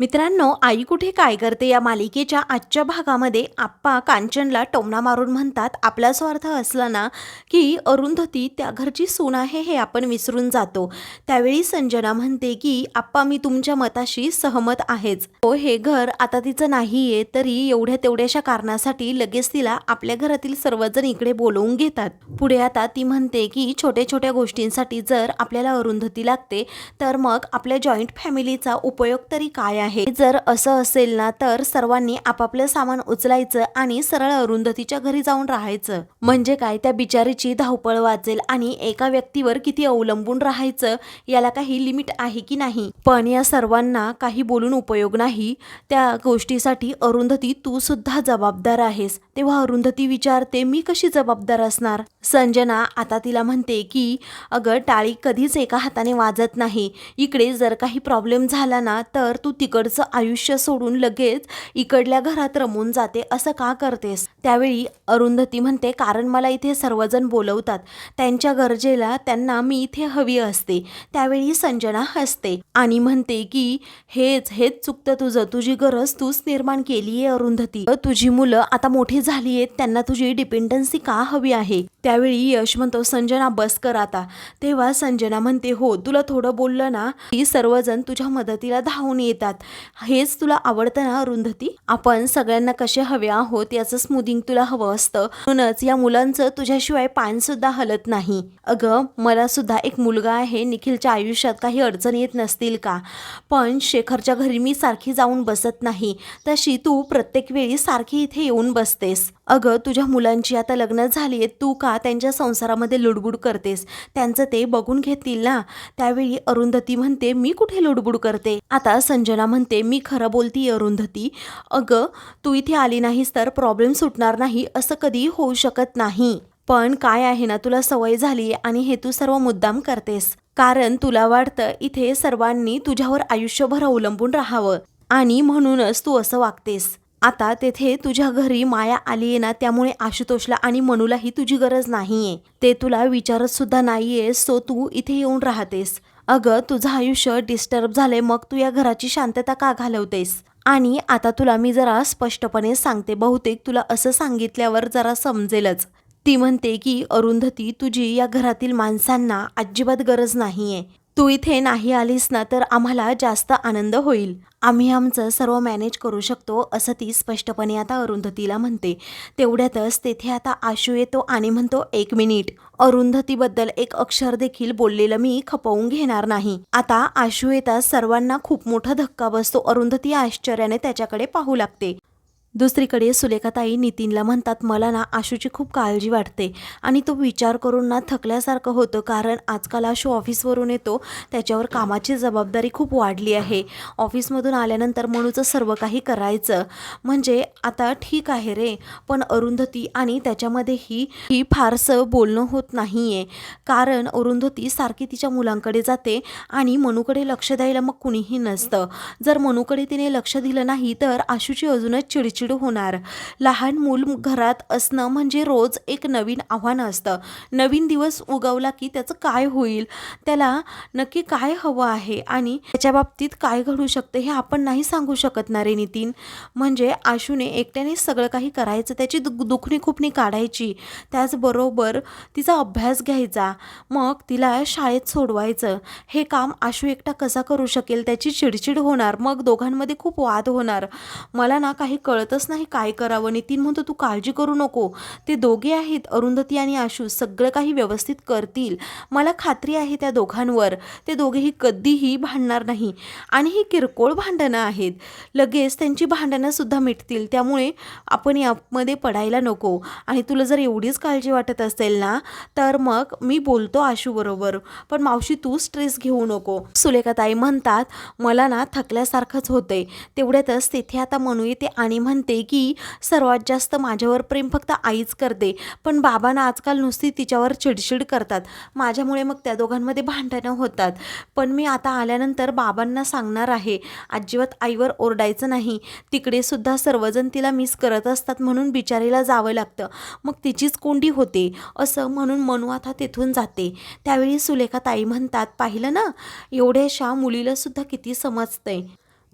मित्रांनो आई कुठे काय करते या मालिकेच्या आजच्या भागामध्ये आप्पा कांचनला टोमणा मारून म्हणतात आपला स्वार्थ असला ना की अरुंधती त्या घरची सून आहे हे आपण विसरून जातो. त्यावेळी संजना म्हणते की आप्पा मी तुमच्या मताशी सहमत आहेच. हो हे घर आता तिचं नाहीये तरी एवढ्या तेवढ्याशा कारणासाठी लगेच तिला आपल्या घरातील सर्वजण इकडे बोलवून घेतात. पुढे आता ती म्हणते की छोट्या छोट्या गोष्टींसाठी जर आपल्याला अरुंधती लागते तर मग आपल्या जॉईंट फॅमिलीचा उपयोग तरी काय आहे? जर असं असेल ना तर सर्वांनी आपापलं सामान उचलायचं आणि सरळ अरुंधतीच्या घरी जाऊन राहायचं. म्हणजे काय? त्या बिचारीची धावपळ वाचेल आणि एका व्यक्तीवर किती अवलंबून राहायचं याला काही लिमिट आहे की नाही? पण या सर्वांना काही बोलून उपयोग नाही. त्या गोष्टीसाठी अरुंधती तू सुद्धा जबाबदार आहेस. तेव्हा अरुंधती विचारते मी कशी जबाबदार असणार? संजना आता तिला म्हणते की अगं टाळी कधीच एका हाताने वाजत नाही. इकडे जर काही प्रॉब्लेम झाला ना तर तू तिकडचं आयुष्य सोडून लगेच इकडल्या घरात रमून जाते. असं का करतेस? त्यावेळी अरुंधती म्हणते कारण मला इथे सर्वजण बोलवतात. त्यांच्या गरजेला त्यांना मी इथे हवी असते. त्यावेळी संजना हसते आणि म्हणते की हेच हेच चुकतं तुझं. तुझी गरज तूच निर्माण केली आहे अरुंधती. तुझी मुलं आता मोठी झाली आहेत त्यांना तुझी डिपेंडन्सी का हवी आहे? त्यावेळी यश म्हणतो संजना बस कर आता. तेव्हा संजना म्हणते हो तुला थोडं बोललं ना की सर्वजण तुझ्या मदतीला धावून येतात. हेच तुला आवडतं ना अरुंधती? आपण सगळ्यांना कसे हवे आहोत याचं स्मूदिंग तुला हवं असतं. म्हणूनच या मुलांचं तुझ्याशिवाय पान सुद्धा हलत नाही. अगं मला सुद्धा एक मुलगा आहे निखिलच्या आयुष्यात काही अडचण येत नसतील का? पण शेखरच्या घरी मी सारखी जाऊन बसत नाही. तशी तू प्रत्येक वेळी सारखी इथे येऊन बसते. बसतेस अगं तुझ्या मुलांची आता लग्न झाली आहेत तू का त्यांच्या संसारामध्ये लुडबुड करतेस? त्यांचं ते बघून घेतील ना? त्यावेळी अरुंधती म्हणते मी कुठे लुडबुड करते? आता संजना म्हणते मी खरं बोलती अरुंधती. अगं तू इथे आली नाहीस तर प्रॉब्लेम सुटणार नाही असं कधी होऊ शकत नाही. पण काय आहे ना तुला सवय झाली आणि हे तू सर्व मुद्दाम करतेस. कारण तुला वाटतं इथे सर्वांनी तुझ्यावर आयुष्यभर अवलंबून राहावं आणि म्हणूनच तू असं वागतेस. आता तेथे तुझ्या घरी माया आली आहे ना त्यामुळे आशुतोषला आणि मनूलाही तुझी गरज नाहीये. ते तुला विचारत सुद्धा नाहीये सो तू इथे येऊन राहतेस. अगं तुझं आयुष्य डिस्टर्ब झालंय मग तू या घराची शांतता का घालवतेस? आणि आता तुला मी जरा स्पष्टपणे सांगते बहुतेक तुला असं सांगितल्यावर जरा समजेलच. ती म्हणते की अरुंधती तुझी या घरातील माणसांना अजिबात गरज नाहीये. तू इथे नाही आलीस ना तर आम्हाला जास्त आनंद होईल. आम्ही आमचं सर्व मॅनेज करू शकतो असं ती स्पष्टपणे आता अरुंधतीला म्हणते. तेवढ्यातच तेथे आता आशू येतो आणि म्हणतो एक मिनिट. अरुंधतीबद्दल एक अक्षर देखील बोललेलं मी खपवून घेणार नाही. आता आशू येताच सर्वांना खूप मोठा धक्का बसतो. अरुंधती आश्चर्याने त्याच्याकडे पाहू लागते. दुसरीकडे सुलेखाताई नितीनला म्हणतात मला ना आशूची खूप काळजी वाटते आणि तो विचार करून ना थकल्यासारखं होतं कारण आजकाल आशू ऑफिसवरून येतो त्याच्यावर कामाची जबाबदारी खूप वाढली आहे. ऑफिसमधून आल्यानंतर मनूचं सर्व काही करायचं. म्हणजे आता ठीक आहे रे पण अरुंधती आणि त्याच्यामध्येही ही फारसं बोलणं होत नाही आहे कारण अरुंधती सारखी तिच्या मुलांकडे जाते आणि मनूकडे लक्ष द्यायला मग कुणीही नसतं. जर मनूकडे तिने लक्ष दिलं नाही तर आशूची अजूनच चिडचिड होणार. लहान मूल घरात असणं म्हणजे रोज एक नवीन आव्हान असतं. नवीन दिवस उगवला की त्याचं काय होईल? त्याला नक्की काय हवं आहे? आणि त्याच्या बाबतीत काय घडू शकतं हे आपण नाही सांगू शकत ना रे नितीन. म्हणजे आशूने एकट्याने सगळं काही करायचं त्याची दु दुखणी खुपणी काढायची. त्याचबरोबर तिचा अभ्यास घ्यायचा. मग तिला शाळेत सोडवायचं. हे काम आशू एकटा कसा करू शकेल? त्याची चिडचिड होणार. मग दोघांमध्ये खूप वाद होणार. मला ना काही कळत कळतच नाही काय करावं. नितीन म्हणतो तू काळजी करू नको. ते दोघे आहेत अरुंधती आणि आशू. सगळं काही व्यवस्थित करतील. मला खात्री आहे त्या दोघांवर. ते दोघेही कधीही भांडणार नाही. आणि ही किरकोळ भांडणं आहेत. लगेच त्यांची भांडणंसुद्धा मिटतील. त्यामुळे आपण यामध्ये पडायला नको. आणि तुला जर एवढीच काळजी वाटत असेल ना तर मग मी बोलतो आशूबरोबर पण मावशी तू स्ट्रेस घेऊ नको. सुलेखाताई म्हणतात मला ना थकल्यासारखंच होतंय. तेवढ्यातच तिथे आता म्हणू येते आणि म्हणते की सर्वात जास्त माझ्यावर प्रेम फक्त आईच करते. पण बाबांना आजकाल नुसती तिच्यावर चिडचिड करतात. माझ्यामुळे मग त्या दोघांमध्ये भांडणं होतात. पण मी आता आल्यानंतर बाबांना सांगणार आहे. अजिबात आईवर ओरडायचं नाही. तिकडे सुद्धा सर्वजण तिला मिस करत असतात म्हणून बिचारीला जावं लागतं. मग तिचीच कोंडी होते. असं म्हणून मनू आता तिथून जाते. त्यावेळी सुलेखा ताई म्हणतात पाहिलं ना? एवढ्याशा मुलीला सुद्धा किती समजतंय.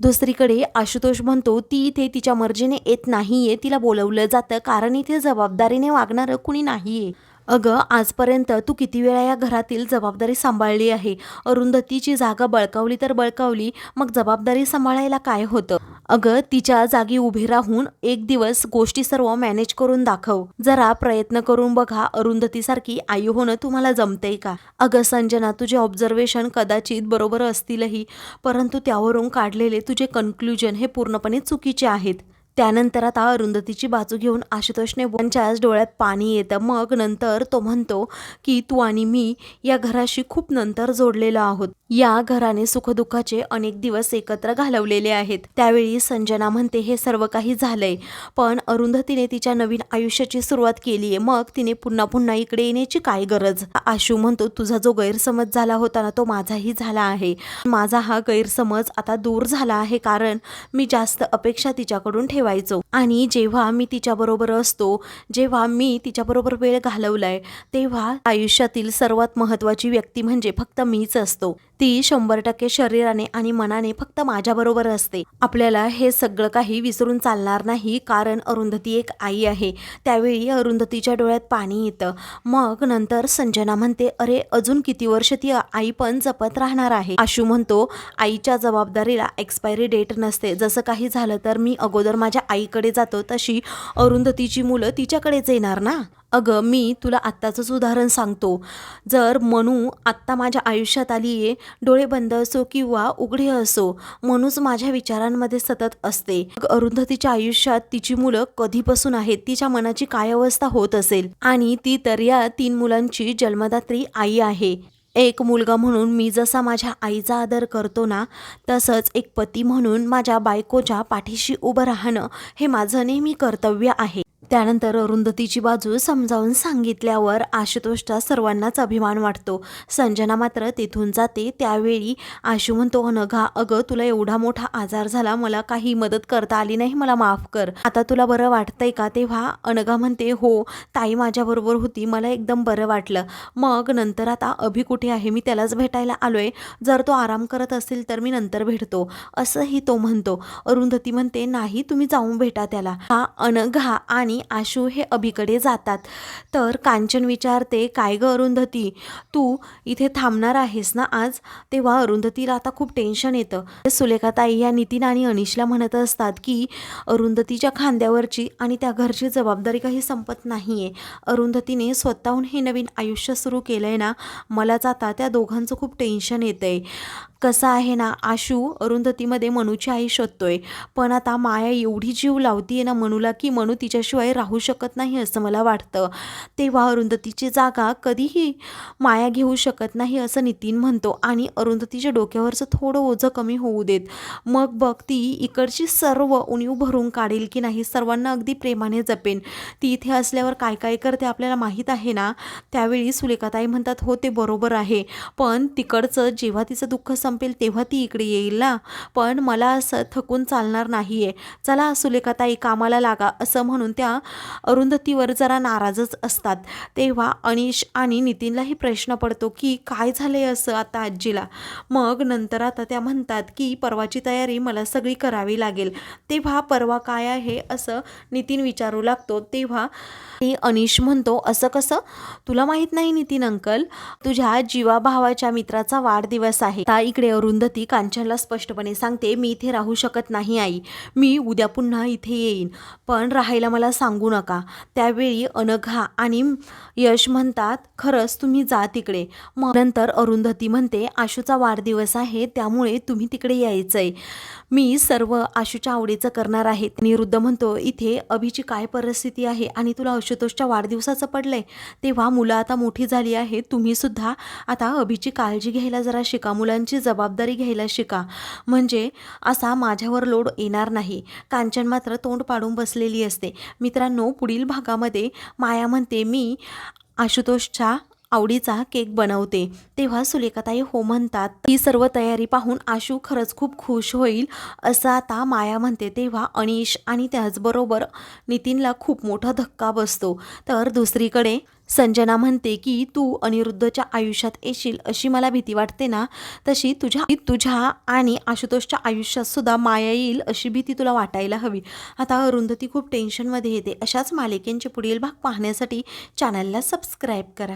दुसरीकडे आशुतोष म्हणतो ती इथे तिच्या मर्जीने येत नाहीये. तिला बोलवलं जातं. कारण इथे जबाबदारीने वागणारं कुणी नाहीये. अगं आजपर्यंत तू किती वेळा या घरातील जबाबदारी सांभाळली आहे? अरुंधतीची जागा बळकावली तर बळकावली मग जबाबदारी सांभाळायला काय होतं? अगं तिच्या जागी उभी राहून एक दिवस गोष्टी सर्व मॅनेज करून दाखव. जरा प्रयत्न करून बघा अरुंधतीसारखी आई होणं तुम्हाला जमतंय का? अगं संजना तुझे ऑब्झर्वेशन कदाचित बरोबर असतीलही परंतु त्यावरून काढलेले तुझे कन्क्लुजन हे पूर्णपणे चुकीचे आहेत. त्यानंतर आता अरुंधतीची बाजू घेऊन आशुतोषने त्यांच्याच डोळ्यात पाणी येतं. मग नंतर तो म्हणतो की तू आणि मी या घराशी खूप नंतर जोडलेलो आहोत. या घराने सुखदुःखाचे अनेक दिवस एकत्र घालवलेले आहेत. त्यावेळी संजना म्हणते हे सर्व काही झालंय पण अरुंधतीने तिच्या नवीन आयुष्याची सुरुवात केली आहे. मग तिने पुन्हा पुन्हा इकडे येण्याची काय गरज? आशू म्हणतो तुझा जो गैरसमज झाला होता ना तो माझाही झाला आहे. माझा हा गैरसमज आता दूर झाला आहे कारण मी जास्त अपेक्षा तिच्याकडून ठेवायचो. आणि जेव्हा मी तिच्याबरोबर असतो जेव्हा मी तिच्याबरोबर वेळ घालवलाय तेव्हा आयुष्यातील सर्वात महत्त्वाची व्यक्ती म्हणजे फक्त मीच असतो. ती शंभर टक्के शरीराने आणि मनाने फक्त माझ्याबरोबर असते. आपल्याला हे सगळं काही विसरून चालणार नाही कारण अरुंधती एक आई आहे. त्यावेळी अरुंधतीच्या डोळ्यात पाणी येतं. मग नंतर संजना म्हणते अरे अजून किती वर्ष ती आई पण जपत राहणार आहे? आशू म्हणतो आईच्या जबाबदारीला एक्सपायरी डेट नसते. जसं काही झालं तर मी अगोदर माझ्या आईकडे जातो तशी अरुंधतीची मुलं तिच्याकडेच येणार ना? अगं मी तुला आत्ताचंच उदाहरण सांगतो. जर मनू आत्ता माझ्या आयुष्यात आली आहे डोळे बंद असो किंवा उघडे असो मनूच माझ्या विचारांमध्ये सतत असते. अरुंधतीच्या आयुष्यात तिची मुलं कधीपासून आहेत तिच्या मनाची काय अवस्था होत असेल? आणि ती तर या तीन मुलांची जन्मदात्री आई आहे. एक मुलगा म्हणून मी जसा माझ्या आईचा आदर करतो ना तसंच एक पती म्हणून माझ्या बायकोच्या पाठीशी उभं राहणं हे माझं नेहमी कर्तव्य आहे. त्यानंतर अरुंधतीची बाजू समजावून सांगितल्यावर आशुतोषचा सर्वांनाच अभिमान वाटतो. संजना मात्र तिथून जाते त्यावेळी आशू म्हणतो अनघा अगं तुला एवढा मोठा आजार झाला मला काही मदत करता आली नाही मला माफ कर. आता तुला बरं वाटतंय का? तेव्हा अनघा म्हणते हो ताई माझ्याबरोबर होती मला एकदम बरं वाटलं. मग नंतर आता अभि कुठे आहे? मी त्यालाच भेटायला आलोय. जर तो आराम करत असेल तर मी नंतर भेटतो. असंही तो म्हणतो. अरुंधती म्हणते नाही तुम्ही जाऊन भेटा त्याला. हा अनघा आणि आशू हे अभिकडे जातात. तर कांचन विचारते काय गं अरुंधती? तू इथे थांबणार आहेस ना आज? तेव्हा अरुंधतीला आता खूप टेन्शन येतं. सुलेखाताई या नितीन आणि अनिशला म्हणत असतात की अरुंधतीच्या खांद्यावरची आणि त्या घरची जबाबदारी काही संपत नाही आहे अरुंधतीने स्वतःहून हे नवीन आयुष्य सुरू केलं आहे ना मलाच आता त्या दोघांचं खूप टेन्शन येतं आहे कसं आहे ना आशू अरुंधतीमध्ये मनूची आई शोधतोय. पण आता माया एवढी जीव लावतीये ना मनूला की मनू तिच्याशिवाय राहू शकत नाही असं मला वाटतं. तेव्हा अरुंधतीची जागा कधीही माया घेऊ शकत नाही असं नितीन म्हणतो आणि अरुंधतीच्या डोक्यावरचं थोडं ओझं कमी होऊ देत. मग बघ ती इकडची सर्व उणीव भरून काढेल की नाही सर्वांना अगदी प्रेमाने जपेन. ती इथे असल्यावर काय काय करते आपल्याला माहीत आहे ना? त्यावेळी सुलेखाताई म्हणतात हो ते बरोबर आहे. पण तिकडचं जेव्हा तिचं दुःख संपेल तेव्हा ती इकडे येईल ना. पण मला असं थकून चालणार नाही आहे चला सुलेखाताई कामाला लागा असं म्हणून त्या अरुंधतीवर जरा नाराजच असतात. तेव्हा अनिश आणि नितीनलाही प्रश्न पडतो की काय झालंय असं आता आजीला? मग नंतर आता त्या म्हणतात की परवाची तयारी मला सगळी करावी लागेल. तेव्हा परवा काय आहे? असं नितीन विचारू लागतो. तेव्हा आणि अनिश म्हणतो असं कसं? तुला माहीत नाही नितीन अंकल? तुझ्या जीवाभावाच्या मित्राचा वाढदिवस आहे. इकडे अरुंधती कांचनला स्पष्टपणे सांगते मी इथे राहू शकत नाही आई. मी उद्या पुन्हा इथे येईन. पण राहायला मला सांगू नका. त्यावेळी अनघा आणि यश म्हणतात खरंच तुम्ही जा तिकडे. मग नंतर अरुंधती म्हणते आशूचा वाढदिवस आहे त्यामुळे तुम्ही तिकडे यायचंय. मी सर्व आशूच्या आवडीचं करणार आहे. निरुद्ध म्हणतो इथे अभिची काय परिस्थिती आहे आणि तुला आशुतोषच्या वाढदिवसाचं पडलंय? तेव्हा मुलं आता मोठी झाली आहेत तुम्ही सुद्धा आता अभिची काळजी घ्यायला जरा शिका मुलांची जबाबदारी घ्यायला शिका. म्हणजे असा माझ्यावर लोड येणार नाही. कांचन मात्र तोंड पाडून बसलेली असते. मित्रांनो पुढील भागामध्ये माया म्हणते मी आशुतोषच्या आवडीचा केक बनवते. तेव्हा सुलेखाताई हो म्हणतात ही सर्व तयारी पाहून आशू खरंच खूप खुश होईल असं आता माया म्हणते. तेव्हा अनिश आणि त्याचबरोबर नितीनला खूप मोठा धक्का बसतो. तर दुसरीकडे संजना म्हणते की तू अनिरुद्धच्या आयुष्यात येशील अशी मला भीती वाटते ना? तशी तुझ्या तुझ्या आणि आशुतोषच्या आयुष्यात सुद्धा माया येईल अशी भीती तुला वाटायला हवी. आता अरुंधती खूप टेन्शनमध्ये येते. अशाच मालिकेंचे पुढील भाग पाहण्यासाठी चॅनलला सबस्क्राईब करा.